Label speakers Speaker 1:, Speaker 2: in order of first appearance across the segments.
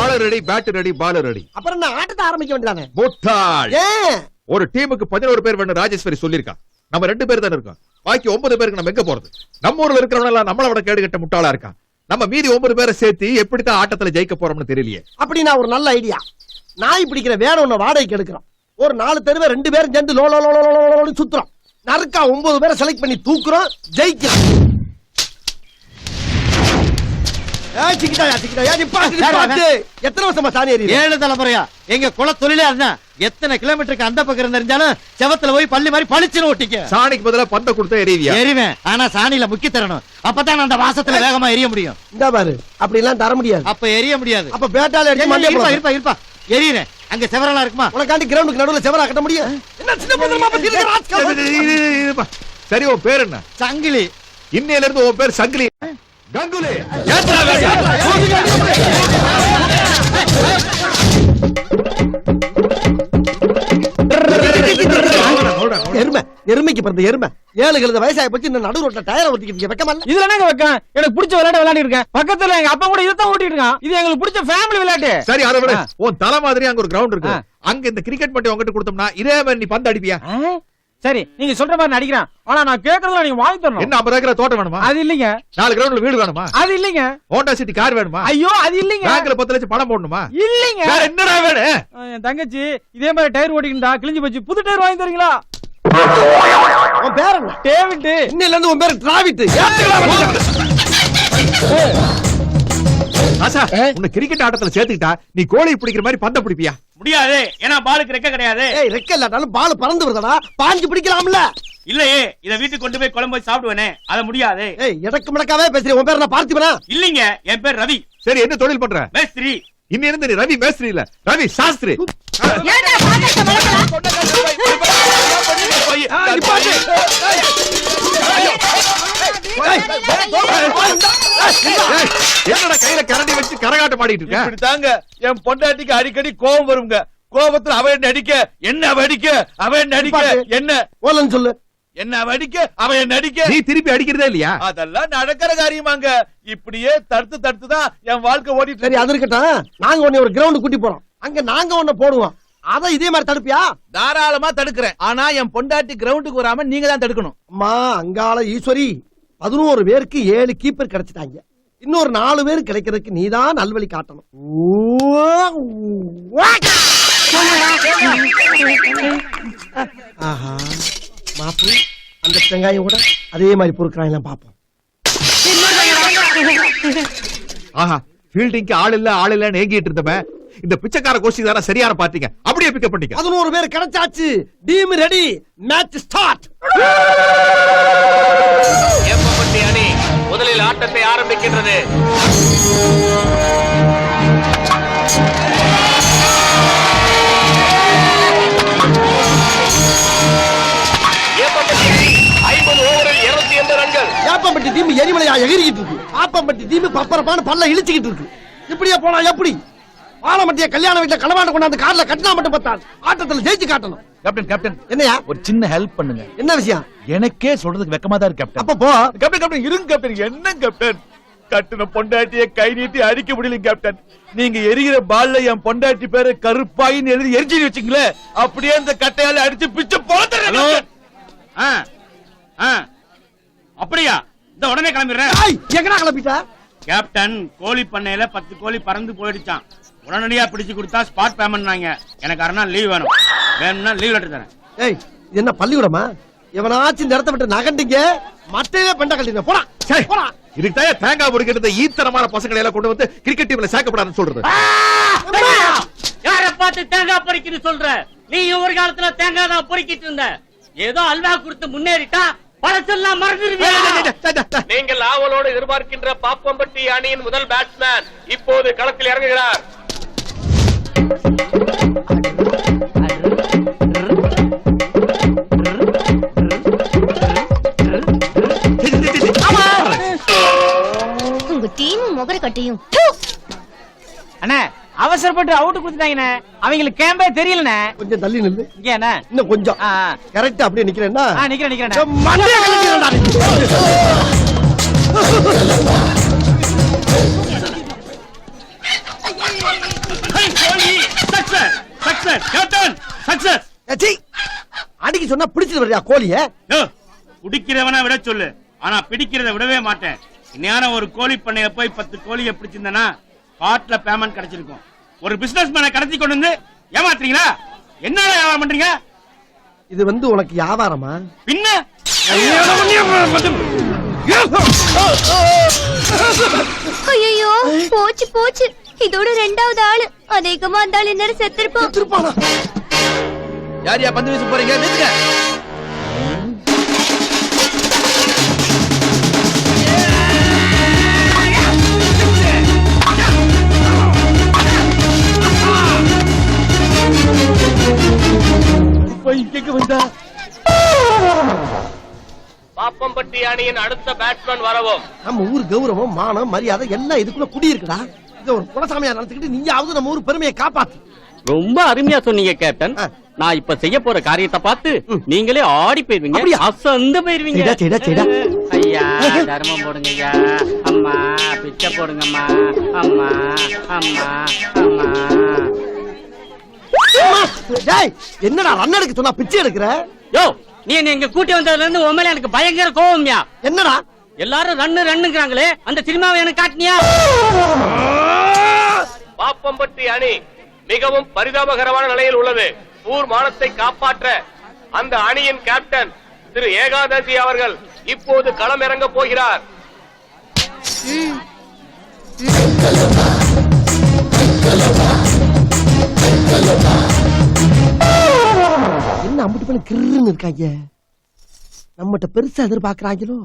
Speaker 1: ஆள ready bat ready ball ready
Speaker 2: அப்புறம் நான் ஆட்டத்தை ஆரம்பிக்க வேண்டியதானே?
Speaker 1: முட்டாள்
Speaker 2: ஏன்?
Speaker 1: ஒரு டீமுக்கு பதினோரு பேர் வேணும் ராஜேஸ்வரி சொல்லிருக்கா நம்ம ரெண்டு பேர் தானே இருக்கோம். பாக்கி ஒன்பது பேருக்கு நம்ம எங்க போறது? நம்ம ஊர்ல இருக்கிறவங்க எல்லாம் நம்மள விட கேடு கட்ட முட்டாளா இருக்கான் நம்ம மீதி ஒன்பது பேரை சேர்த்து எப்படித்தான் ஆட்டத்துல ஜெயிக்க போறோம்னு தெரியலையே.
Speaker 2: அப்படி நான் ஒரு நல்ல ஐடியா நாய் பிடிக்கிற வேற ஒண்ணு வாடகைக்கு எடுக்கிறோம். ஒரு நாலு தெருவே ரெண்டு பேரும் சேர்ந்து லோ லோ லோ லோ லோ லோ லோன்னு சுத்துறோம். நறுக்கா ஒன்பது பேரை செலக்ட் பண்ணி தூக்குறோம் ஜெயிக்கிறோம். எத்தனை வருஷமா சாணி?
Speaker 3: ஏழு தலைமுறையா எங்க குல தொழிலே அதுதான் எத்தனை கிலோமீட்டருக்கு அந்த பக்கம் தெரிஞ்சாலும் செவத்துல போய் பள்ளி மாதிரி பளிச்சுன்னு ஒட்டிக்க
Speaker 1: சாணிக்கு பதிலா பந்த கொடுத்தா எரிவியா
Speaker 3: எரிவேன் ஆனா சாணியில முக்கி தரணும் அப்பதான் அந்த வாசத்துல வேகமா எரிய முடியும்
Speaker 2: இந்தா பாரு அப்படி எல்லாம் தர முடியாது
Speaker 3: அப்ப எரிய முடியாது
Speaker 2: அப்ப பேட்டால எடுத்து
Speaker 3: இருப்பா. இருப்பா இருப்பா எரியறேன் அங்க செவரெல்லாம் இருக்குமா
Speaker 2: உனக்காண்டி கிரவுண்டுக்கு நடுவுல செவரா கட்ட முடியும் என்ன சின்ன பத்திரமா?
Speaker 1: சரி உன் பேர் என்ன
Speaker 3: சங்கிலி
Speaker 1: இன்னையில இருந்து உன் பேர் சங்கிலி கங்குலி.
Speaker 2: எருமை எருமைக்கு பிறந்த எருமை. ஏழு கழுத வயசாகி போச்சு இந்த நடு ரோட்ல டயரை ஒட்டிக்கிட்டு வெக்கமா இல்ல.
Speaker 4: இதுல என்னங்க வைக்கேன் எனக்கு பிடிச்ச விளையாட்டு விளையாடி இருக்கேன். பக்கத்துல எங்க அப்பா கூட இதுதான் ஓட்டிட்டு இருக்கான். இது எங்களுக்கு பிடிச்ச ஃபேமிலி விளையாட்டு.
Speaker 1: சரி அதை விட. உன் தலை மாதிரி அங்க ஒரு கிரவுண்ட் இருக்கு. அங்க இந்த கிரிக்கெட் மட்டும் உங்ககிட்ட கொடுத்தோம்னா இதே மாதிரி நீ பந்து அடிப்பியா?
Speaker 4: சரி நீங்க சொல்ற மாதிரி நடிக்கிறேன் ஆனா நான் கேக்குறதுல நீங்க வாங்கி தரணும்.
Speaker 1: என்ன ஐம்பது ஏக்கர் தோட்டம் வேணுமா?
Speaker 4: அது இல்லைங்க.
Speaker 1: நாலு கிரவுண்ட்ல வீடு வேணுமா?
Speaker 4: அது இல்லைங்க.
Speaker 1: ஹோண்டா சிட்டி கார் வேணுமா?
Speaker 4: ஐயோ அது இல்லைங்க.
Speaker 1: பேங்க்ல பத்து லட்சம் பணம் போடணுமா?
Speaker 4: இல்லைங்க.
Speaker 1: வேற என்னடா வேணும்?
Speaker 4: என் தங்கச்சி இதே மாதிரி டயர் ஓட்டிக்கிட்டா கிழிஞ்சு போச்சு. புது டயர் வாங்கி தரீங்களா?
Speaker 2: உன் பேர் என்ன
Speaker 4: டேவிட்
Speaker 2: இன்னையில இருந்து உன் பேர் டிராவிட்
Speaker 1: ஆசா உன்னை கிரிக்கெட் ஆட்டத்துல சேர்த்துக்கிட்டா நீ கோழி பிடிக்கிற மாதிரி பந்த பிடிப்பியா?
Speaker 5: முடியாது. ஏன்னா பாலுக்கு ரெக்க கிடையாது.
Speaker 2: ஏய் ரெக்க இல்லாட்டாலும் பால் பறந்து வருதடா. பாஞ்சு பிடிக்கலாம்ல.
Speaker 5: இல்லையே இத வீட்டுக்கு கொண்டு போய் குழம்பு வச்சு சாப்பிடுவேனே. அது முடியாது.
Speaker 2: ஏய் எடக்கு முடக்காவே பேசுறேன் உன் பேர் நான் பார்த்திபனா?
Speaker 5: இல்லைங்க என் பேர் ரவி.
Speaker 1: சரி என்ன தொழில் பண்ற?
Speaker 5: மேஸ்திரி.
Speaker 1: இன்னி இருந்து நீ ரவி மேஸ்திரி இல்ல. ரவி சாஸ்திரி.
Speaker 2: நிப்பாட்டு. ஏய்,
Speaker 1: ஏய், என்னடா கையில கரண்டி வச்சு கரகாட்டம் ஆடிட்டு இருக்க
Speaker 6: தாங்க என் பொண்டாட்டிக்கு அடிக்கடி கோபம் வருங்க கோபத்துல அவ என்ன அடிக்க என்ன அவ அடிக்க அவ என்ன அடிக்க. என்ன
Speaker 2: ஓலன்னு சொல்லு
Speaker 6: என்ன அவ அடிக்க அவ என்ன அடிக்க
Speaker 1: நீ திருப்பி அடிக்கிறதே இல்லையா
Speaker 6: அதெல்லாம் நடக்கிற காரியமாங்க இப்படியே தடுத்து தடுத்து தான் என் வாழ்க்கை ஓடிட்டு
Speaker 2: சரி அது இருக்கட்டும் நாங்க உன்னை ஒரு கிரவுண்ட் கூட்டி போறோம் அங்க நாங்க உன்னை போடுவோம் அத இதே மாதிரி தடுப்பியா
Speaker 6: தாராளமா தடுக்கிறேன் ஆனா என் பொண்டாட்டி கிரவுண்டுக்கு வராம நீங்க தான் தடுக்கணும்
Speaker 2: அம்மா அங்காள ஈஸ்வரி பதினோரு பேருக்கு ஏழு கீப்பர் கிடைச்சிட்டாங்க. இன்னொரு நாலு பேர் கிடைக்கிறதுக்கு நீதான் நல்வழி காட்டணும். ஆஹா. மாப்பு அந்த வெங்காயம் கூட அதே மாதிரி பொறுக்கிறாங்க பாப்போம்
Speaker 1: ஆஹா ஃபீல்டிங்க்கு ஆள் இல்ல ஆள் இல்லன்னு ஏங்கிட்டு இருந்தவன். இந்த பிச்சைக்கார கோஷ்டி தானே சரியான பாத்தீங்க. அப்படியே பிக்கப் பண்ணிக்க.
Speaker 2: பதினோரு பேர் கிடைச்சாச்சு. டீம் ரெடி மேட்ச் ஸ்டார்ட்
Speaker 5: முதலில் ஆட்டத்தை ஆரம்பிக்கின்றது ஐம்பது ஓவரில்
Speaker 2: ஏப்பம்பட்டி டீம் எரிமலையா எகிரிக்கிட்டு இருக்கு. ஆப்பம்பட்டி தீம்பு பப்பரப்பான பல்ல இழிச்சுக்கிட்டு இருக்கு. இப்படியே போனா எப்படி? பாலமட்டிய கல்யாண வீட்டுல களவாண்டு கொண்டாந்து கார்ல கட்டினா மட்டும் பத்தாது. ஆட்டத்துல ஜெயிச்சு காட்டணும்.
Speaker 6: கேப்டன் கேப்டன்
Speaker 2: என்னையா?
Speaker 6: ஒரு சின்ன ஹெல்ப் பண்ணுங்க.
Speaker 2: என்ன விஷயம்?
Speaker 6: எனக்கே சொல்றதுக்கு வெக்கமா தான் இருக்கு கேப்டன்
Speaker 2: அப்ப போ.
Speaker 6: கேப்டன் கேப்டன் இருங்க கேப்டன் என்ன கேப்டன் கட்டுன பொண்டாட்டிய கை நீட்டி அடிக்க முடியல கேப்டன் நீங்க எரிகிற பால்ல என் பொண்டாட்டி பேரு கருப்பாயின்னு எழுதி எரிஞ்சு வச்சுங்களே அப்படியே அந்த கட்டையால அடிச்சு பிச்சு போத்துறேன்
Speaker 5: அப்படியா? இந்த உடனே கிளம்பிடுறேன்.
Speaker 2: எங்கடா கிளப்பிட்ட
Speaker 5: கேப்டன் கோழி பண்ணையில பத்து கோழி பறந்து போயிடுச்சான் உடனடியா பிடிச்சு கொடுத்தா ஸ்பாட் பேமெண்ட் எனக்கு அரை நாள் லீவ் வேணும். வேணும்னா லீவ் லெட்டர் தரேன்.
Speaker 2: ஏய் இது என்ன பள்ளிக்கூடமா? எவனாச்சும் இந்த இடத்த விட்டு நகண்டிங்க மட்டையே பெண்ட கட்டிங்க போடா
Speaker 1: சரி.
Speaker 2: போடா.
Speaker 1: இதுக்கு தான் தேங்காய் பொறுக்கிட்டு ஈத்தனமான பசங்களை எல்லாம் கொண்டு வந்து கிரிக்கெட் டீம்ல சேர்க்கப்படாதுன்னு சொல்றது?
Speaker 7: யார பார்த்து தேங்காய் பறிக்கின்னு சொல்ற? நீ ஒரு காலத்துல தேங்காய் தான் பொறுக்கிட்டு இருந்த. ஏதோ அல்வா கொடுத்து முன்னேறிட்டா பழசெல்லாம்
Speaker 5: நீங்கள் ஆவலோடு எதிர்பார்க்கின்ற பாப்பம்பட்டி அணியின் முதல் பேட்ஸ்மேன் இப்போது களத்தில் இறங்குகிறார்.
Speaker 4: அவசரப்பட்டு அவுட் குடுத்துட்டாங்கண்ணே. அவங்களுக்கு கேம்பே தெரியலண்ணே.
Speaker 2: கொஞ்சம் தள்ளி நில்லு.
Speaker 4: இங்க என்ன?
Speaker 2: இன்னும் கொஞ்சம். கரெக்டா அப்படியே நிக்கிறேன்னா
Speaker 4: நிக்கிறேன் நிக்கிறேன்.
Speaker 2: அடிக்க சொன்னா பிடிச்சது வரையா கோழிய?
Speaker 5: பிடிக்கிறவன விட சொல்லு. ஆனா பிடிக்கிறத விடவே மாட்டேன். இன்னையான ஒரு கோழி பண்ணைய போய் பத்து கோழிய பிடிச்சிருந்தேன்னா கார்ட்ல பேமெண்ட் கிடைச்சிருக்கும். ஒரு பிசினஸ் மேன கடத்தி கொண்டு வந்து ஏமாத்துறீங்களா? என்ன வியாபாரம் பண்றீங்க?
Speaker 2: இது வந்து உனக்கு வியாபாரமா?
Speaker 5: பின்ன?
Speaker 8: ஐயோ போச்சு போச்சு. இதோட ரெண்டாவது ஆளு. அதிகமா அந்த ஆள் என்ன செத்திருப்பான்?
Speaker 2: திருப்பானா
Speaker 6: யார் யா பந்து வீச போறீங்க? நிறுத்துங்க
Speaker 7: பாப்பம்பட்டி அணியின் அடுத்த பேட்ஸ்மேன் வரவும்.
Speaker 2: நம்ம ஊர் கௌரவம் மானம் மரியாதை எல்லாம் இதுக்குள்ள குடி இருக்குடா இத ஒரு குலசாமியா நடத்திக்கிட்டு நீயாவது நம்ம ஊர் பெருமையை காப்பாத்து.
Speaker 7: ரொம்ப அருமையா சொன்னீங்க கேப்டன். நான் இப்ப செய்ய போற காரியத்தை பார்த்து. நீங்களே ஆடி போயிருவீங்க.
Speaker 2: அப்படியா?
Speaker 7: அசந்து போயிருவீங்க. ஐயா தர்மம் போடுங்க ஐயா அம்மா பிச்சை போடுங்கம்மா. அம்மா அம்மா அம்மா.
Speaker 2: டேய் என்னடா ரன் எடுக்க சொன்னா பிச்சை எடுக்கிற?
Speaker 7: யோ நீ என்னை இங்க கூட்டி வந்ததுல இருந்து உன் மேல எனக்கு பயங்கர கோவம்யா.
Speaker 2: என்னடா?
Speaker 7: எல்லாரும் ரன்னு ரன்னுங்கிறாங்களே அந்த சினிமாவை எனக்கு காட்டினியா?
Speaker 9: பாப்பம்பட்டி அணி மிகவும் பரிதாபகரமான நிலையில் உள்ளது. ஊர் மானத்தை காப்பாற்ற அந்த அணியின் கேப்டன் திரு ஏகாதசி அவர்கள் இப்போது களம் இறங்க போகிறார்
Speaker 2: அம்பிட்டு பண்ணி கிருன்னு இருக்காங்க. நம்மகிட்ட பெருசா எதிர்பார்க்கறாங்களோ?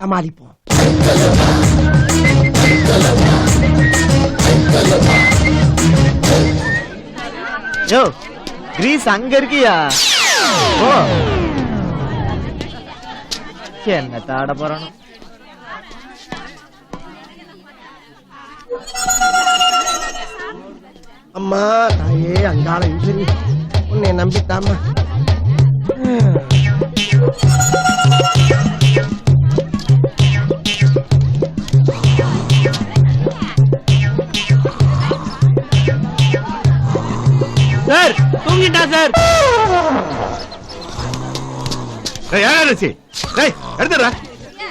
Speaker 2: சமாளிப்போம்
Speaker 3: கிரீஸ் அங்க இருக்கியா? ஓ என்ன தாட போறானோ?
Speaker 2: அம்மா தாயே அங்காள இன்ஜுரி உன்னை நம்பித்தாமா
Speaker 7: சார் தூங்கிட்டா சார்
Speaker 1: ஏய், யாரா இது? டேய், எடுத்துடுறா.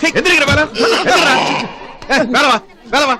Speaker 1: சீ, எந்திரிக்கிற மேல. எடுத்துடுறா. ஏய், மேல வா, மேல வா.